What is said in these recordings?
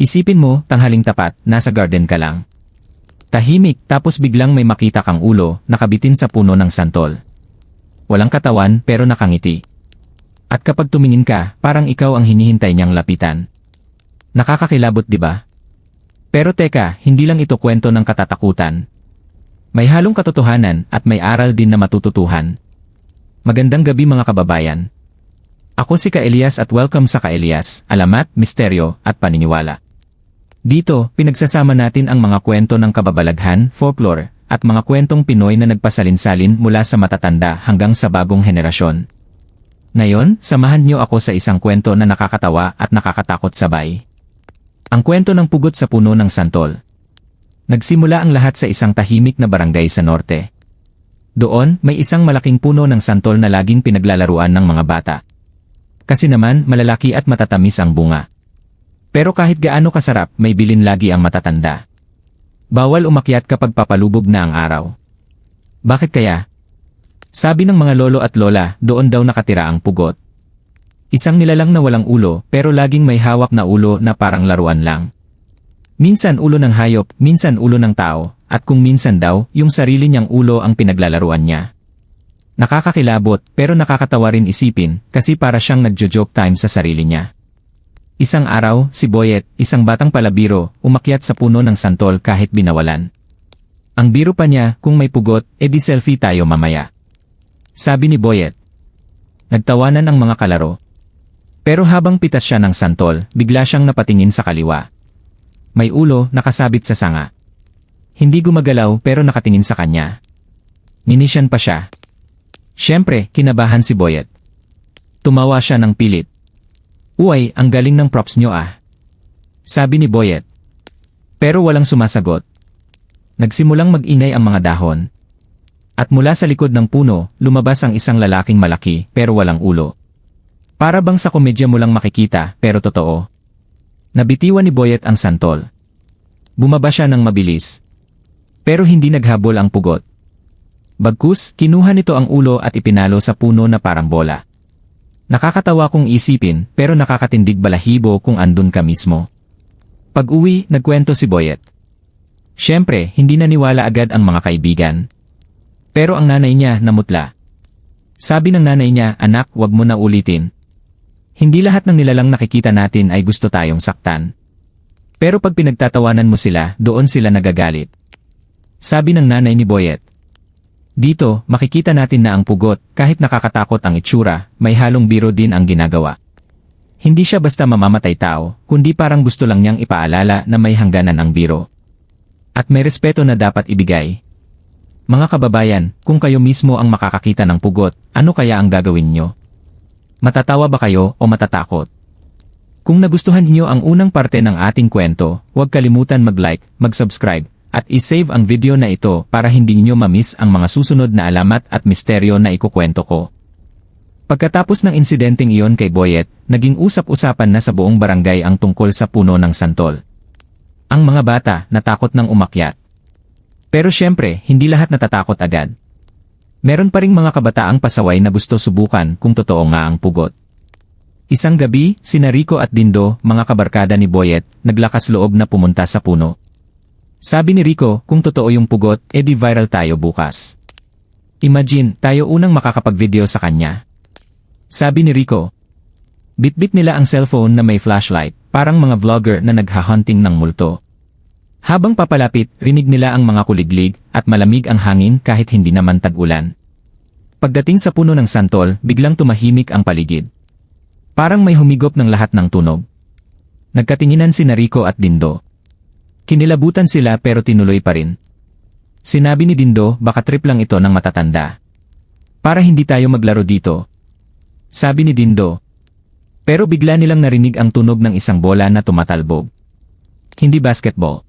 Isipin mo, tanghaling tapat, nasa garden ka lang. Tahimik tapos biglang may makita kang ulo nakabitin sa puno ng santol. Walang katawan pero nakangiti. At kapag tumingin ka, parang ikaw ang hinihintay niyang lapitan. Nakakakilabot di ba? Pero teka, hindi lang ito kwento ng katatakutan. May halong katotohanan at may aral din na matututuhan. Magandang gabi mga kababayan. Ako si Ka Elias at welcome sa Ka Elias, Alamat, Misteryo at Paniniwala. Dito, pinagsasama natin ang mga kwento ng kababalaghan, folklore, at mga kwentong Pinoy na nagpasalin-salin mula sa matatanda hanggang sa bagong henerasyon. Ngayon, samahan niyo ako sa isang kwento na nakakatawa at nakakatakot sabay. Ang kwento ng pugot sa puno ng santol. Nagsimula ang lahat sa isang tahimik na barangay sa norte. Doon, may isang malaking puno ng santol na laging pinaglalaruan ng mga bata. Kasi naman, malalaki at matatamis ang bunga. Pero kahit gaano kasarap, may bilin lagi ang matatanda. Bawal umakyat kapag papalubog na ang araw. Bakit kaya? Sabi ng mga lolo at lola, doon daw nakatira ang pugot. Isang nilalang na walang ulo, pero laging may hawak na ulo na parang laruan lang. Minsan ulo ng hayop, minsan ulo ng tao, at kung minsan daw, yung sarili niyang ulo ang pinaglalaruan niya. Nakakakilabot, pero nakakatawa rin isipin, kasi para siyang nagjo-joke time sa sarili niya. Isang araw, si Boyet, isang batang palabiro, umakyat sa puno ng santol kahit binawalan. Ang biro pa niya, kung may pugot, edi selfie tayo mamaya. Sabi ni Boyet. Nagtawanan ang mga kalaro. Pero habang pitas siya ng santol, bigla siyang napatingin sa kaliwa. May ulo nakasabit sa sanga. Hindi gumagalaw pero nakatingin sa kanya. Ninisyan pa siya. Siyempre, kinabahan si Boyet. Tumawa siya ng pilit. Uy, ang galing ng props nyo ah. Sabi ni Boyet. Pero walang sumasagot. Nagsimulang mag-ingay ang mga dahon. At mula sa likod ng puno, lumabas ang isang lalaking malaki pero walang ulo. Para bang sa komedya mo lang makikita pero totoo. Nabitiwan ni Boyet ang santol. Bumaba siya ng mabilis. Pero hindi naghabol ang pugot. Bagkus, kinuha nito ang ulo at ipinalo sa puno na parang bola. Nakakatawa kung isipin pero nakakatindig balahibo kung andun ka mismo. Pag-uwi, nagkwento si Boyet. Siyempre, hindi naniwala agad ang mga kaibigan. Pero ang nanay niya namutla. Sabi ng nanay niya, anak, wag mo na ulitin. Hindi lahat ng nilalang nakikita natin ay gusto tayong saktan. Pero pag pinagtatawanan mo sila, doon sila nagagalit. Sabi ng nanay ni Boyet. Dito, makikita natin na ang pugot, kahit nakakatakot ang itsura, may halong biro din ang ginagawa. Hindi siya basta mamamatay tao, kundi parang gusto lang niyang ipaalala na may hangganan ang biro. At may respeto na dapat ibigay. Mga kababayan, kung kayo mismo ang makakakita ng pugot, ano kaya ang gagawin niyo? Matatawa ba kayo o matatakot? Kung nagustuhan niyo ang unang parte ng ating kwento, huwag kalimutan mag-like, mag-subscribe, at isave ang video na ito para hindi niyo mamiss ang mga susunod na alamat at misteryo na ikukwento ko. Pagkatapos ng insidenteng iyon kay Boyet, naging usap-usapan na sa buong barangay ang tungkol sa puno ng santol. Ang mga bata natakot ng umakyat. Pero syempre, hindi lahat natatakot agad. Meron pa ring mga kabataang pasaway na gusto subukan kung totoo nga ang pugot. Isang gabi, sina Rico at Dindo, mga kabarkada ni Boyet, naglakas loob na pumunta sa puno. Sabi ni Rico, kung totoo yung pugot, edi viral tayo bukas. Imagine, tayo unang makakapag-video sa kanya. Sabi ni Rico. Bitbit nila ang cellphone na may flashlight, parang mga vlogger na nagha-hunting ng multo. Habang papalapit, rinig nila ang mga kuliglig at malamig ang hangin kahit hindi naman tag-ulan. Pagdating sa puno ng santol, biglang tumahimik ang paligid. Parang may humigop ng lahat ng tunog. Nagkatinginan si Rico at Dindo. Kinilabutan sila pero tinuloy pa rin. Sinabi ni Dindo baka trip lang ito ng matatanda. Para hindi tayo maglaro dito. Sabi ni Dindo. Pero bigla nilang narinig ang tunog ng isang bola na tumatalbog. Hindi basketball.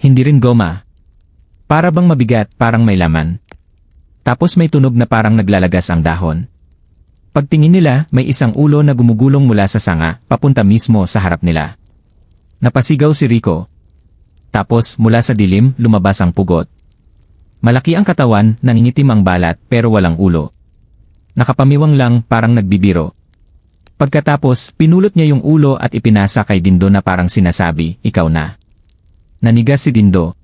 Hindi rin goma. Para bang mabigat, parang may laman. Tapos may tunog na parang naglalagas ang dahon. Pagtingin nila, may isang ulo na gumugulong mula sa sanga, papunta mismo sa harap nila. Napasigaw si Rico. Tapos, mula sa dilim, lumabas ang pugot. Malaki ang katawan, nangingitim ang balat, pero walang ulo. Nakapamiwang lang, parang nagbibiro. Pagkatapos, pinulot niya yung ulo at ipinasa kay Dindo na parang sinasabi, ikaw na. Nanigas si Dindo.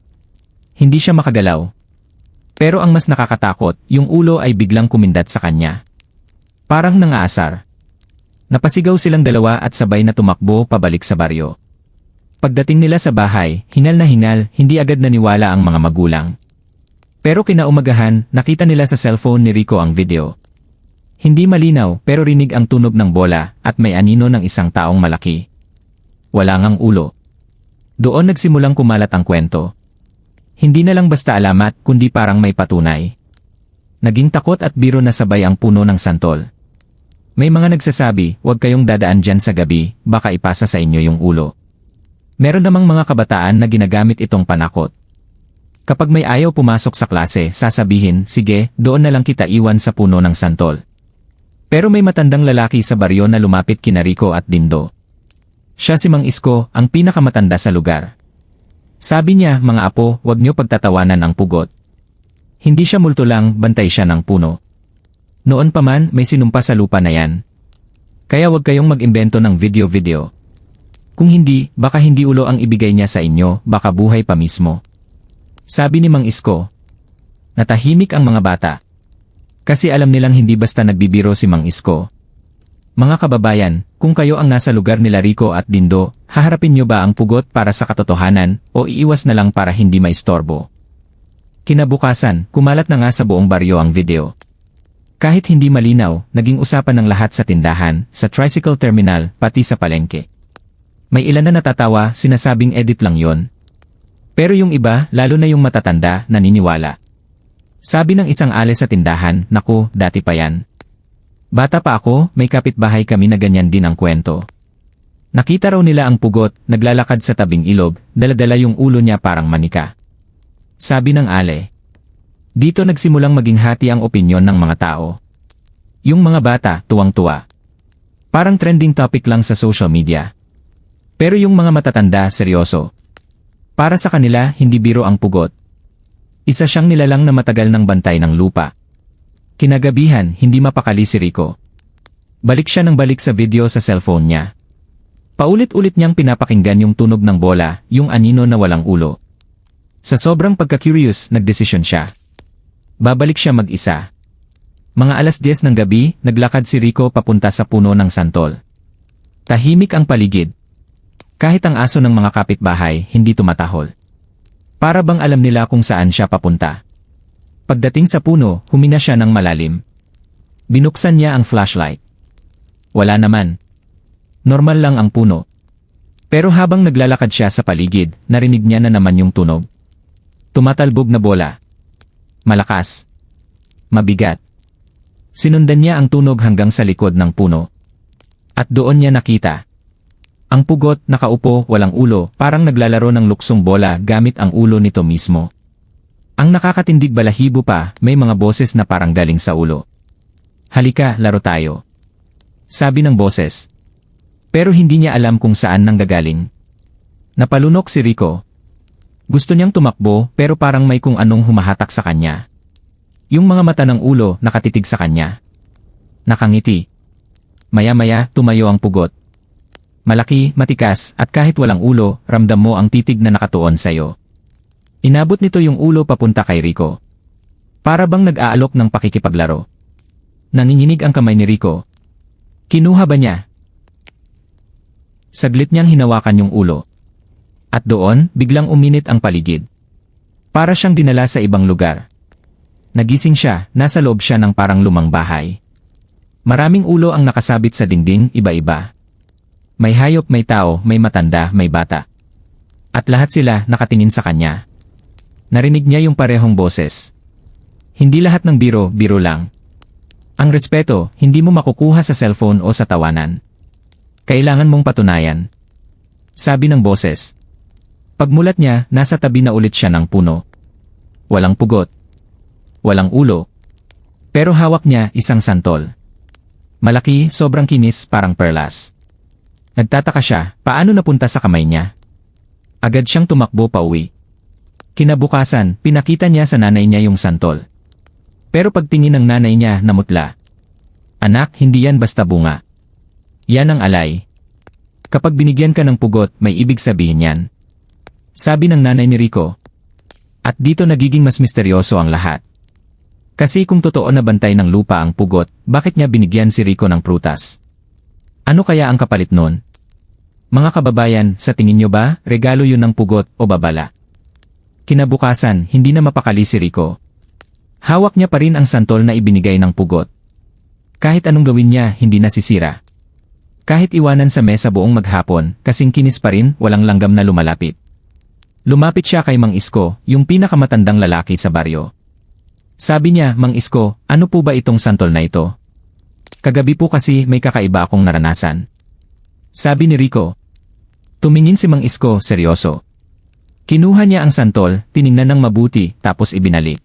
Hindi siya makagalaw. Pero ang mas nakakatakot, yung ulo ay biglang kumindat sa kanya. Parang nangaasar. Napasigaw silang dalawa at sabay na tumakbo pabalik sa baryo. Pagdating nila sa bahay, hingal na hingal, hindi agad naniwala ang mga magulang. Pero kinaumagahan, nakita nila sa cellphone ni Rico ang video. Hindi malinaw pero rinig ang tunog ng bola at may anino ng isang taong malaki. Wala ngang ulo. Doon nagsimulang kumalat ang kwento. Hindi na lang basta alamat kundi parang may patunay. Naging takot at biro na sabay ang puno ng santol. May mga nagsasabi, huwag kayong dadaan dyan sa gabi, baka ipasa sa inyo yung ulo. Meron namang mga kabataan na ginagamit itong panakot. Kapag may ayaw pumasok sa klase, sasabihin, sige, doon na lang kita iwan sa puno ng santol. Pero may matandang lalaki sa baryo na lumapit kina Rico at Dindo. Siya si Mang Isko, ang pinakamatanda sa lugar. Sabi niya, mga apo, huwag niyo pagtatawanan ang pugot. Hindi siya multo lang, bantay siya ng puno. Noon pa man, may sinumpa sa lupa na yan. Kaya huwag kayong mag-imbento ng video-video. Kung hindi, baka hindi ulo ang ibigay niya sa inyo, baka buhay pa mismo. Sabi ni Mang Isko. Natahimik ang mga bata. Kasi alam nilang hindi basta nagbibiro si Mang Isko. Mga kababayan, kung kayo ang nasa lugar nila Rico at Dindo, haharapin niyo ba ang pugot para sa katotohanan o iiwas na lang para hindi maistorbo? Kinabukasan, kumalat na nga sa buong baryo ang video. Kahit hindi malinaw, naging usapan ng lahat sa tindahan, sa tricycle terminal, pati sa palengke. May ilan na natatawa, sinasabing edit lang yon. Pero yung iba, lalo na yung matatanda, naniniwala. Sabi ng isang ale sa tindahan, naku, dati pa yan. Bata pa ako, may kapitbahay kami na ganyan din ang kwento. Nakita raw nila ang pugot, naglalakad sa tabing ilog, daladala yung ulo niya parang manika. Sabi ng ale. Dito nagsimulang maging hati ang opinyon ng mga tao. Yung mga bata, tuwang-tuwa. Parang trending topic lang sa social media. Pero yung mga matatanda, seryoso. Para sa kanila, hindi biro ang pugot. Isa siyang nilalang na matagal ng bantay ng lupa. Kinagabihan, hindi mapakali si Rico. Balik siya ng balik sa video sa cellphone niya. Paulit-ulit niyang pinapakinggan yung tunog ng bola, yung anino na walang ulo. Sa sobrang pagka-curious, nagdesisyon siya. Babalik siya mag-isa. Mga alas 10 ng gabi, naglakad si Rico papunta sa puno ng santol. Tahimik ang paligid. Kahit ang aso ng mga kapitbahay, hindi tumatahol. Para bang alam nila kung saan siya papunta. Pagdating sa puno, huminga siya ng malalim. Binuksan niya ang flashlight. Wala naman. Normal lang ang puno. Pero habang naglalakad siya sa paligid, narinig niya na naman yung tunog. Tumatalbog na bola. Malakas. Mabigat. Sinundan niya ang tunog hanggang sa likod ng puno. At doon niya nakita. Ang pugot, nakaupo, walang ulo, parang naglalaro ng luksong bola gamit ang ulo nito mismo. Ang nakakatindig balahibo pa, may mga boses na parang galing sa ulo. Halika, laro tayo. Sabi ng boses. Pero hindi niya alam kung saan nanggagaling. Napalunok si Rico. Gusto niyang tumakbo pero parang may kung anong humahatak sa kanya. Yung mga mata ng ulo nakatitig sa kanya. Nakangiti. Maya-maya tumayo ang pugot. Malaki, matikas, at kahit walang ulo, ramdam mo ang titig na nakatuon sa'yo. Inabot nito yung ulo papunta kay Rico. Para bang nag-aalok ng pakikipaglaro. Nanginginig ang kamay ni Rico. Kinuha ba niya? Saglit niyang hinawakan yung ulo. At doon, biglang uminit ang paligid. Para siyang dinala sa ibang lugar. Nagising siya, nasa loob siya ng parang lumang bahay. Maraming ulo ang nakasabit sa dingding, iba-iba. May hayop, may tao, may matanda, may bata. At lahat sila nakatingin sa kanya. Narinig niya yung parehong boses. Hindi lahat ng biro, biro lang. Ang respeto, hindi mo makukuha sa cellphone o sa tawanan. Kailangan mong patunayan. Sabi ng boses. Pagmulat niya, nasa tabi na ulit siya ng puno. Walang pugot. Walang ulo. Pero hawak niya isang santol. Malaki, sobrang kinis, parang perlas. Nagtataka siya, paano napunta sa kamay niya? Agad siyang tumakbo pa uwi. Kinabukasan, pinakita niya sa nanay niya yung santol. Pero pagtingin ng nanay niya, namutla. Anak, hindi yan basta bunga. Yan ang alay. Kapag binigyan ka ng pugot, may ibig sabihin yan. Sabi ng nanay ni Rico. At dito nagiging mas misteryoso ang lahat. Kasi kung totoo na bantay ng lupa ang pugot, bakit niya binigyan si Rico ng prutas? Ano kaya ang kapalit nun? Mga kababayan, sa tingin nyo ba, regalo yun ng pugot o babala? Kinabukasan, hindi na mapakali si Rico. Hawak niya pa rin ang santol na ibinigay ng pugot. Kahit anong gawin niya, hindi nasisira. Kahit iwanan sa mesa buong maghapon, kasing kinis pa rin, walang langgam na lumalapit. Lumapit siya kay Mang Isko, yung pinakamatandang lalaki sa baryo. Sabi niya, Mang Isko, ano po ba itong santol na ito? Kagabi po kasi may kakaiba akong naranasan. Sabi ni Rico. Tumingin si Mang Isko, seryoso. Kinuha niya ang santol, tiningnan ng mabuti, tapos ibinalik.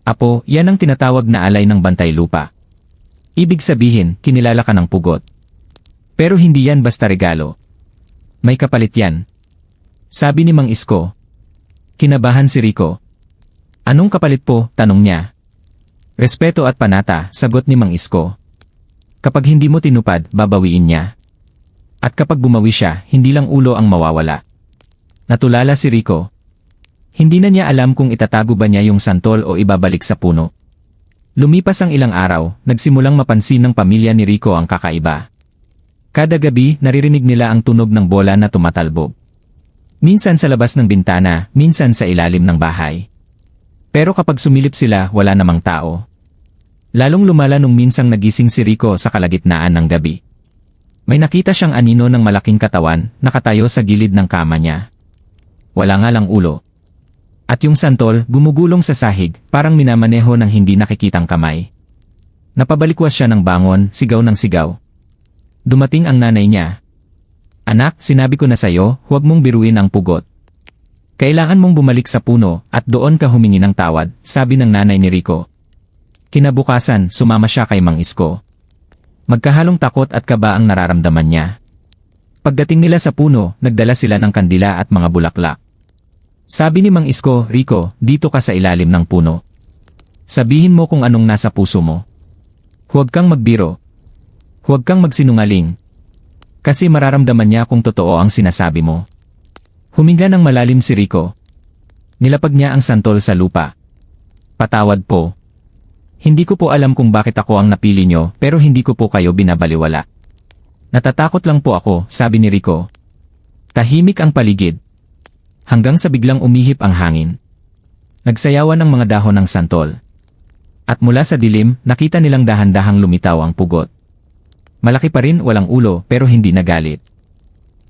Apo, yan ang tinatawag na alay ng bantay lupa. Ibig sabihin, kinilala ka ng pugot. Pero hindi yan basta regalo. May kapalit yan. Sabi ni Mang Isko. Kinabahan si Rico. Anong kapalit po, tanong niya. Respeto at panata, sagot ni Mang Isko. Kapag hindi mo tinupad, babawiin niya. At kapag bumawi siya, hindi lang ulo ang mawawala. Natulala si Rico. Hindi na niya alam kung itatago ba niya yung santol o ibabalik sa puno. Lumipas ang ilang araw, nagsimulang mapansin ng pamilya ni Rico ang kakaiba. Kada gabi, naririnig nila ang tunog ng bola na tumatalbog. Minsan sa labas ng bintana, minsan sa ilalim ng bahay. Pero kapag sumilip sila, wala namang tao. Lalong lumala nung minsang nagising si Rico sa kalagitnaan ng gabi. May nakita siyang anino ng malaking katawan, nakatayo sa gilid ng kama niya. Wala nga lang ulo. At yung santol, gumugulong sa sahig, parang minamaneho ng hindi nakikitang kamay. Napabalikwas siya ng bangon, sigaw ng sigaw. Dumating ang nanay niya. Anak, sinabi ko na sa'yo, huwag mong biruin ang pugot. Kailangan mong bumalik sa puno, at doon ka humingi ng tawad, sabi ng nanay ni Rico. Kinabukasan, sumama siya kay Mang Isko. Magkahalong takot at kaba ang nararamdaman niya. Pagdating nila sa puno, nagdala sila ng kandila at mga bulaklak. Sabi ni Mang Isko, Rico, dito ka sa ilalim ng puno. Sabihin mo kung anong nasa puso mo. Huwag kang magbiro. Huwag kang magsinungaling. Kasi mararamdaman niya kung totoo ang sinasabi mo. Huminga ng malalim si Rico. Nilapag niya ang santol sa lupa. Patawad po. Hindi ko po alam kung bakit ako ang napili nyo pero hindi ko po kayo binabaliwala. Natatakot lang po ako, sabi ni Rico. Tahimik ang paligid. Hanggang sa biglang umihip ang hangin. Nagsayawan ng mga dahon ng santol. At mula sa dilim, nakita nilang dahan-dahang lumitaw ang pugot. Malaki pa rin walang ulo pero hindi nagalit.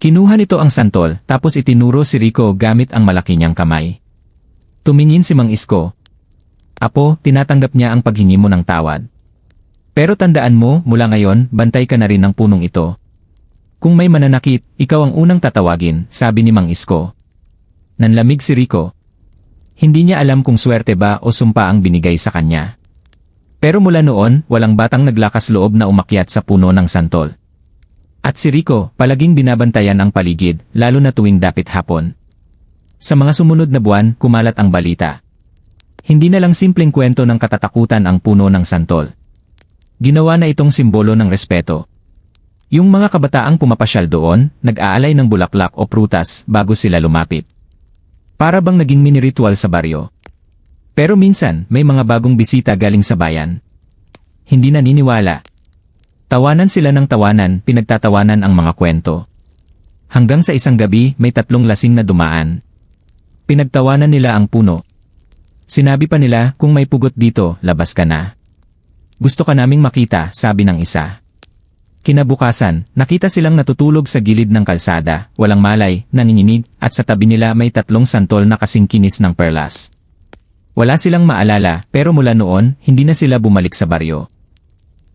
Kinuha nito ang santol tapos itinuro si Rico gamit ang malaki niyang kamay. Tumingin si Mang Isko, Apo, tinatanggap niya ang paghingi mo ng tawad. Pero tandaan mo, mula ngayon, bantay ka na rin ng punong ito. Kung may mananakit, ikaw ang unang tatawagin, sabi ni Mang Isko. Nanlamig si Rico. Hindi niya alam kung swerte ba o sumpa ang binigay sa kanya. Pero mula noon, walang batang naglakas loob na umakyat sa puno ng santol. At si Rico, palaging binabantayan ang paligid, lalo na tuwing dapit hapon. Sa mga sumunod na buwan, kumalat ang balita. Hindi na lang simpleng kwento ng katatakutan ang puno ng santol. Ginawa na itong simbolo ng respeto. Yung mga kabataang pumapasyal doon, nag-aalay ng bulaklak o prutas bago sila lumapit. Para bang naging mini-ritual sa baryo. Pero minsan, may mga bagong bisita galing sa bayan. Hindi naniniwala. Tawanan sila ng tawanan, pinagtatawanan ang mga kwento. Hanggang sa isang gabi, may tatlong lasing na dumaan. Pinagtawanan nila ang puno, Sinabi pa nila, kung may pugot dito, labas ka na. Gusto ka naming makita, sabi ng isa. Kinabukasan, nakita silang natutulog sa gilid ng kalsada, walang malay, nanginginig, at sa tabi nila may tatlong santol na kasing kinis ng perlas. Wala silang maalala, pero mula noon, hindi na sila bumalik sa baryo.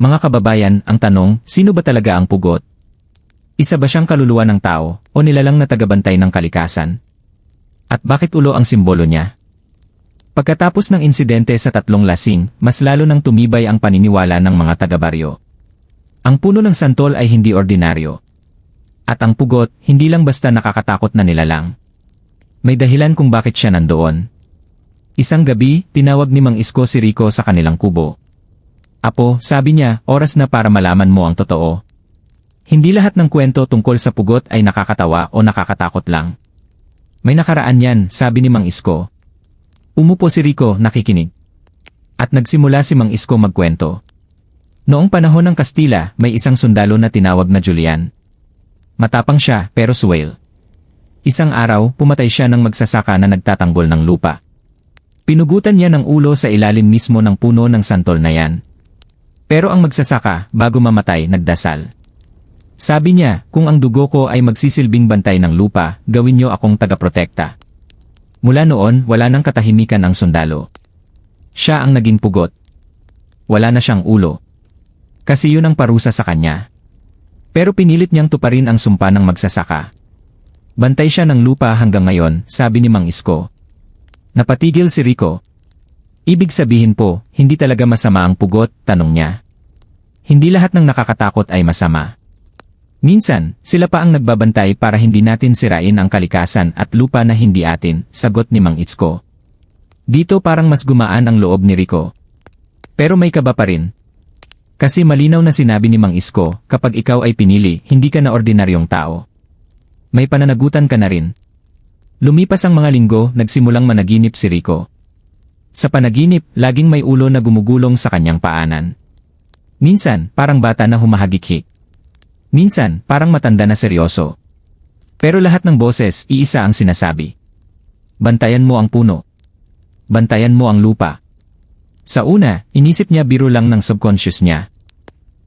Mga kababayan, ang tanong, sino ba talaga ang pugot? Isa ba siyang kaluluwa ng tao, o nilalang na tagabantay ng kalikasan? At bakit ulo ang simbolo niya? Pagkatapos ng insidente sa tatlong lasing, mas lalo nang tumibay ang paniniwala ng mga taga-baryo. Ang puno ng santol ay hindi ordinaryo. At ang pugot, hindi lang basta nakakatakot na nilalang. May dahilan kung bakit siya nandoon. Isang gabi, tinawag ni Mang Isko si Rico sa kanilang kubo. Apo, sabi niya, oras na para malaman mo ang totoo. Hindi lahat ng kwento tungkol sa pugot ay nakakatawa o nakakatakot lang. May nakaraan yan, sabi ni Mang Isko. Umupo si Rico, nakikinig. At nagsimula si Mang Isko magkwento. Noong panahon ng Kastila, may isang sundalo na tinawag na Julian. Matapang siya, pero suwail. Isang araw, pumatay siya ng magsasaka na nagtatanggol ng lupa. Pinugutan niya ng ulo sa ilalim mismo ng puno ng santol na yan. Pero ang magsasaka, bago mamatay, nagdasal. Sabi niya, kung ang dugo ko ay magsisilbing bantay ng lupa, gawin niyo akong tagaprotekta. Mula noon, wala nang katahimikan ang sundalo. Siya ang naging pugot. Wala na siyang ulo. Kasi yun ang parusa sa kanya. Pero pinilit niyang tuparin ang sumpa ng magsasaka. Bantay siya ng lupa hanggang ngayon, sabi ni Mang Isko. Napatigil si Rico. Ibig sabihin po, hindi talaga masama ang pugot, tanong niya. Hindi lahat ng nakakatakot ay masama. Minsan, sila pa ang nagbabantay para hindi natin sirain ang kalikasan at lupa na hindi atin, sagot ni Mang Isko. Dito parang mas gumaan ang loob ni Rico. Pero may kaba pa rin. Kasi malinaw na sinabi ni Mang Isko, kapag ikaw ay pinili, hindi ka na ordinaryong tao. May pananagutan ka na rin. Lumipas ang mga linggo, nagsimulang managinip si Rico. Sa panaginip, laging may ulo na gumugulong sa kanyang paanan. Minsan, parang bata na humahagikik. Minsan, parang matanda na seryoso. Pero lahat ng boses, iisa ang sinasabi. Bantayan mo ang puno. Bantayan mo ang lupa. Sa una, inisip niya biro lang ng subconscious niya.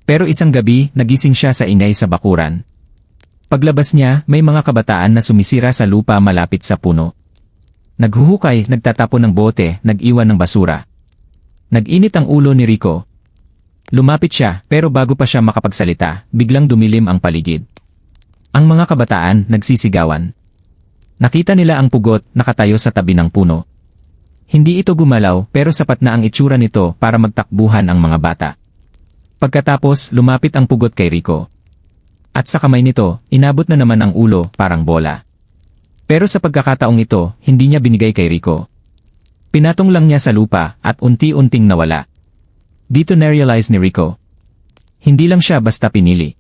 Pero isang gabi, nagising siya sa ingay sa bakuran. Paglabas niya, may mga kabataan na sumisira sa lupa malapit sa puno. Naghuhukay, nagtatapon ng bote, nag-iwan ng basura. Nag-init ang ulo ni Rico, Lumapit siya, pero bago pa siya makapagsalita, biglang dumilim ang paligid. Ang mga kabataan nagsisigawan. Nakita nila ang pugot nakatayo sa tabi ng puno. Hindi ito gumalaw pero sapat na ang itsura nito para magtakbuhan ang mga bata. Pagkatapos, lumapit ang pugot kay Rico. At sa kamay nito, inabot na naman ang ulo parang bola. Pero sa pagkakataong ito, hindi niya binigay kay Rico. Pinatong lang niya sa lupa at unti-unting nawala. Dito na-realize ni Rico. Hindi lang siya basta pinili.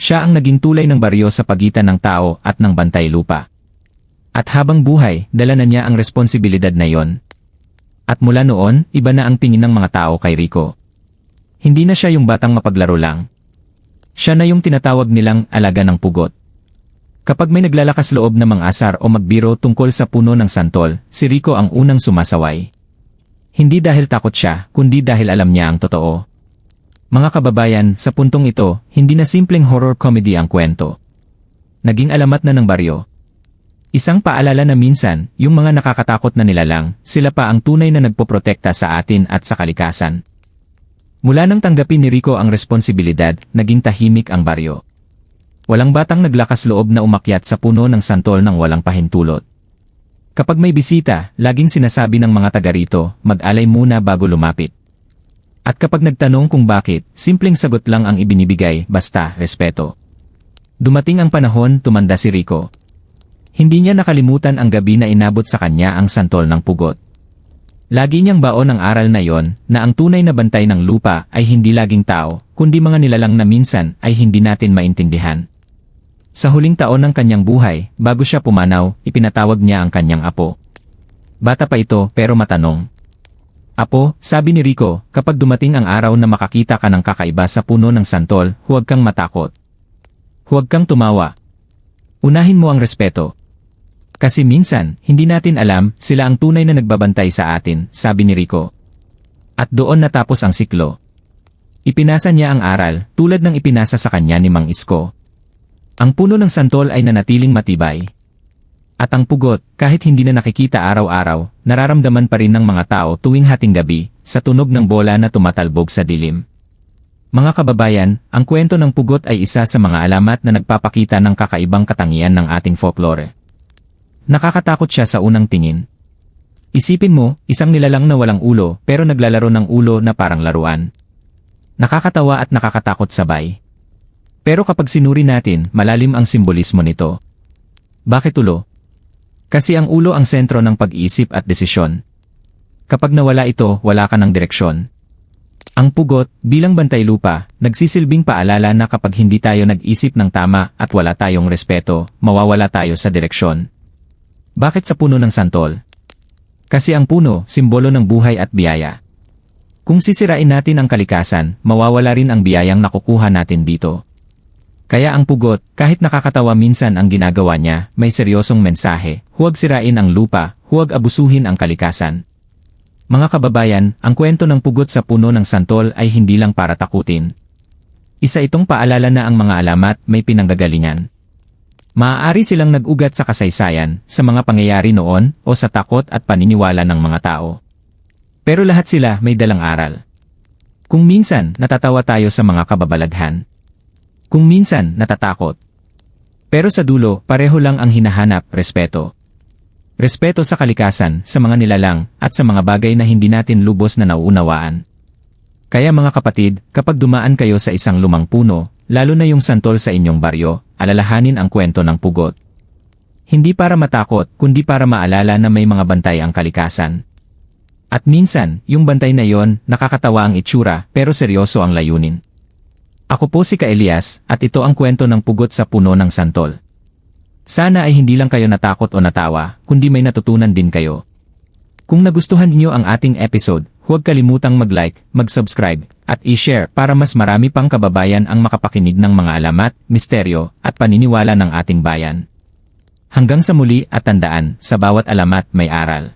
Siya ang naging tulay ng baryo sa pagitan ng tao at ng bantay lupa. At habang buhay, dala na niya ang responsibilidad na yon. At mula noon, iba na ang tingin ng mga tao kay Rico. Hindi na siya yung batang mapaglaro lang. Siya na yung tinatawag nilang alaga ng pugot. Kapag may naglalakas loob na mang-asar o magbiro tungkol sa puno ng santol, si Rico ang unang sumasaway. Hindi dahil takot siya, kundi dahil alam niya ang totoo. Mga kababayan, sa puntong ito, hindi na simpleng horror comedy ang kwento. Naging alamat na ng baryo. Isang paalala na minsan, yung mga nakakatakot na nilalang, sila pa ang tunay na nagpoprotekta sa atin at sa kalikasan. Mula nang tanggapin ni Rico ang responsibilidad, naging tahimik ang baryo. Walang batang naglakas loob na umakyat sa puno ng santol ng walang pahintulot. Kapag may bisita, laging sinasabi ng mga taga rito, mag-alay muna bago lumapit. At kapag nagtanong kung bakit, simpleng sagot lang ang ibinibigay, basta, respeto. Dumating ang panahon, tumanda si Rico. Hindi niya nakalimutan ang gabi na inabot sa kanya ang santol ng pugot. Lagi niyang baon ang aral na yon, na ang tunay na bantay ng lupa ay hindi laging tao, kundi mga nilalang na minsan ay hindi natin maintindihan. Sa huling taon ng kanyang buhay, bago siya pumanaw, ipinatawag niya ang kanyang apo. Bata pa ito pero matanong. Apo, sabi ni Rico, kapag dumating ang araw na makakita ka ng kakaiba sa puno ng santol, huwag kang matakot. Huwag kang tumawa. Unahin mo ang respeto. Kasi minsan, hindi natin alam, sila ang tunay na nagbabantay sa atin, sabi ni Rico. At doon natapos ang siklo. Ipinasa niya ang aral, tulad ng ipinasa sa kanya ni Mang Isko, ang puno ng santol ay nanatiling matibay. At ang pugot, kahit hindi na nakikita araw-araw, nararamdaman pa rin ng mga tao tuwing hating gabi, sa tunog ng bola na tumatalbog sa dilim. Mga kababayan, ang kwento ng pugot ay isa sa mga alamat na nagpapakita ng kakaibang katangian ng ating folklore. Nakakatakot siya sa unang tingin. Isipin mo, isang nilalang na walang ulo pero naglalaro ng ulo na parang laruan. Nakakatawa at nakakatakot sabay. Pero kapag sinuri natin, malalim ang simbolismo nito. Bakit ulo? Kasi ang ulo ang sentro ng pag-iisip at desisyon. Kapag nawala ito, wala ka ng direksyon. Ang pugot, bilang bantay lupa, nagsisilbing paalala na kapag hindi tayo nag-isip ng tama at wala tayong respeto, mawawala tayo sa direksyon. Bakit sa puno ng santol? Kasi ang puno, simbolo ng buhay at biyaya. Kung sisirain natin ang kalikasan, mawawala rin ang biyayang nakukuha natin dito. Kaya ang pugot, kahit nakakatawa minsan ang ginagawa niya, may seryosong mensahe, huwag sirain ang lupa, huwag abusuhin ang kalikasan. Mga kababayan, ang kwento ng pugot sa puno ng santol ay hindi lang para takutin. Isa itong paalala na ang mga alamat may pinanggagalingan. Maaari silang nag-ugat sa kasaysayan, sa mga pangyayari noon, o sa takot at paniniwala ng mga tao. Pero lahat sila may dalang aral. Kung minsan, natatawa tayo sa mga kababalaghan. Kung minsan, natatakot. Pero sa dulo, pareho lang ang hinahanap, respeto. Respeto sa kalikasan, sa mga nilalang, at sa mga bagay na hindi natin lubos na nauunawaan. Kaya mga kapatid, kapag dumaan kayo sa isang lumang puno, lalo na yung santol sa inyong baryo, alalahanin ang kwento ng pugot. Hindi para matakot, kundi para maalala na may mga bantay ang kalikasan. At minsan, yung bantay na yon, nakakatawa ang itsura, pero seryoso ang layunin. Ako po si Ka Elias, at ito ang kwento ng pugot sa puno ng santol. Sana ay hindi lang kayo natakot o natawa, kundi may natutunan din kayo. Kung nagustuhan niyo ang ating episode, huwag kalimutang mag-like, mag-subscribe, at i-share para mas marami pang kababayan ang makapakinig ng mga alamat, misteryo, at paniniwala ng ating bayan. Hanggang sa muli at tandaan, sa bawat alamat may aral.